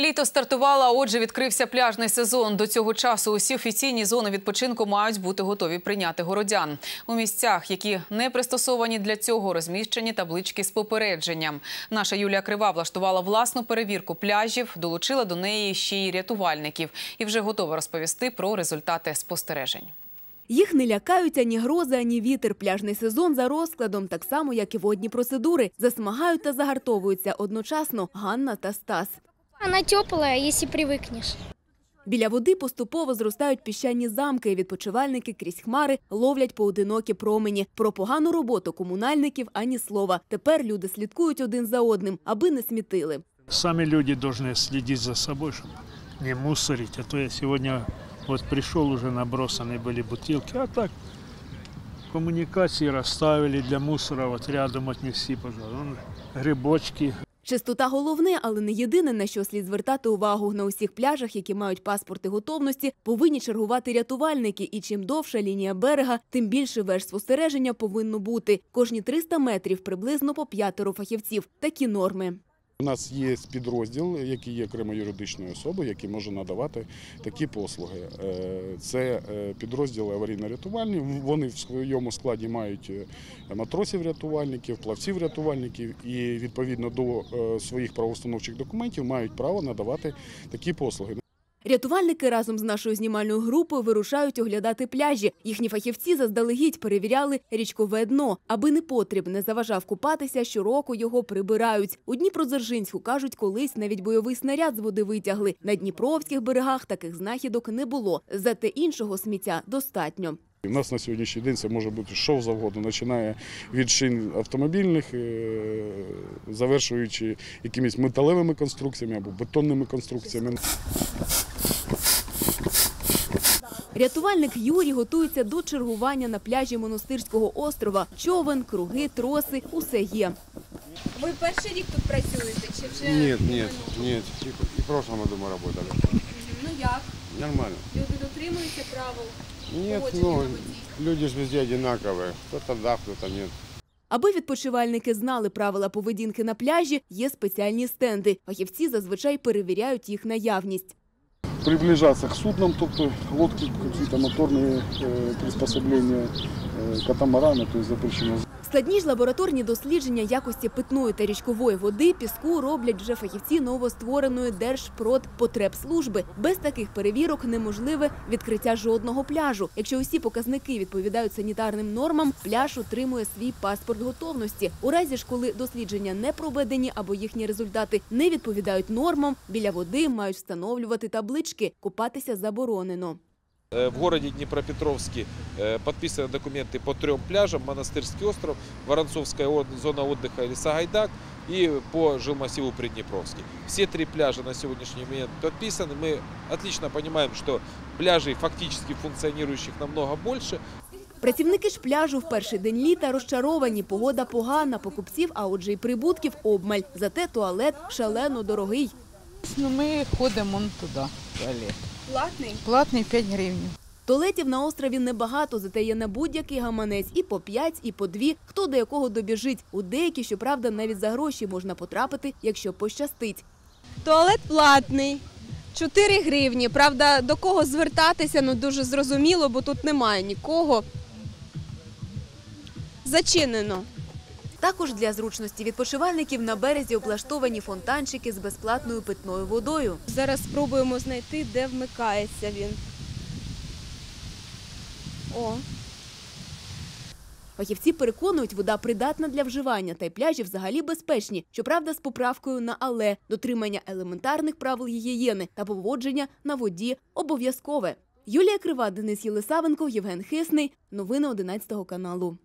Літо стартувало, а отже, відкрився пляжний сезон. До цього часу усі офіційні зони відпочинку мають бути готові прийняти городян. У місцях, які не пристосовані для цього, розміщені таблички з попередженням. Наша Юлія Крива влаштувала власну перевірку пляжів, долучила до неї ще й рятувальників і вже готова розповісти про результати спостережень. Їх не лякають ані грози, ані вітер. Пляжний сезон за розкладом, так само, як і водні процедури. Засмагають та загартовуються одночасно Ганна та Стас. Она теплая, если привыкнешь. Біля води поступово зростають піщані замки. Відпочивальники крізь хмари ловлять поодинокі промені. Про погану роботу комунальників ані слова. Тепер люди слідкують один за одним, аби не смітили. Сами люди должны следить за собой, чтобы не мусорить. А то я сегодня вот пришел, уже набросаны были бутылки. А так коммуникации расставили для мусора. Вот рядом отнеси, пожалуйста. Вон Грибочки, Чистота головне, але не єдине, на що слід звертати увагу. На усіх пляжах, які мають паспорти готовності, повинні чергувати рятувальники. І чим довша лінія берега, тим більше веж спостереження повинно бути. Кожні 300 метрів приблизно по п'ятеро фахівців. Такі норми. У нас є підрозділ, який є окремо юридичною особою, який може надавати такі послуги. Е, Це е, підрозділи аварійно-рятувальні. Вони в своєму складі мають е, матросів-рятувальників, плавців-рятувальників і відповідно до своїх правоустановчих документів мають право надавати такі послуги. Рятувальники разом з нашою знімальною групою вирушають оглядати пляжі. Їхні фахівці заздалегідь перевіряли річкове дно. Аби непотріб не заважав купатися, щороку його прибирають. У Дніпродзержинську, кажуть, колись навіть бойовий снаряд з води витягли. На Дніпровських берегах таких знахідок не було. Зате іншого сміття достатньо. У нас на сьогоднішній день це може бути що завгодно, починає від шин автомобільних, е, завершуючи якимись металевими конструкціями або бетонними конструкціями. Рятувальник Юрій готується до чергування на пляжі монастирського острова. Човен, круги, троси – усе є. Ви перший рік тут працюєте чи вже Нет, нет, минулого? нет. И, и в прошлом году мы работали. Ну як? Нормально. Люди дотримуються правил? Нет, Поводження ну, на воді? люди же везде одинаковые. Кто-то да, кто-то нет. Аби відпочивальники знали правила поведінки на пляжі, є спеціальні стенди. Фахівці зазвичай перевіряють їх наявність. приближаться к суднам, тобто лодки, какие-то моторные э, приспособления, э, катамараны, то есть запрещено. Складні ж лабораторні дослідження якості питної та річкової води піску роблять вже фахівці новоствореної Держпродпотребслужби. Без таких перевірок неможливе відкриття жодного пляжу. Якщо усі показники відповідають санітарним нормам, пляж отримує свій паспорт готовності. У разі ж, коли дослідження не проведені або їхні результати не відповідають нормам, біля води мають встановлювати таблички «Купатися заборонено». Э, В городе Днепропетровске э, подписаны документы по трем пляжам. Монастырский остров, Воронцовская от- зона отдыха или Сагайдак и по жилмассиву Приднепровский. Все три пляжа на сегодняшний момент подписаны. Мы отлично понимаем, что пляжей фактически функционирующих намного больше. Працівники ж пляжу в перший день літа розчаровані. Погода погана, покупців, а отже й прибутків обмаль. Зате туалет шалено дорогий. Ну, ми ходимо вон туди, в туалет. Платний? Платний 5 гривень. Туалетів на острові небагато, зате є на будь-який гаманець і по п'ять, і по дві, хто до якого добіжить. У деякі, щоправда, навіть за гроші можна потрапити, якщо пощастить. Туалет платний. 4 гривні. Правда, до кого звертатися, ну дуже зрозуміло, бо тут немає нікого. Зачинено. Також для зручності відпочивальників на березі облаштовані фонтанчики з безплатною питною водою. Зараз спробуємо знайти, де вмикається він. О, Фахівці переконують, вода придатна для вживання, та й пляжі взагалі безпечні. Щоправда, з поправкою на але дотримання елементарних правил гігієни та поводження на воді обов'язкове. Юлія Крива, Денис Єлисавенко, Євген Хисний. Новини 11 каналу.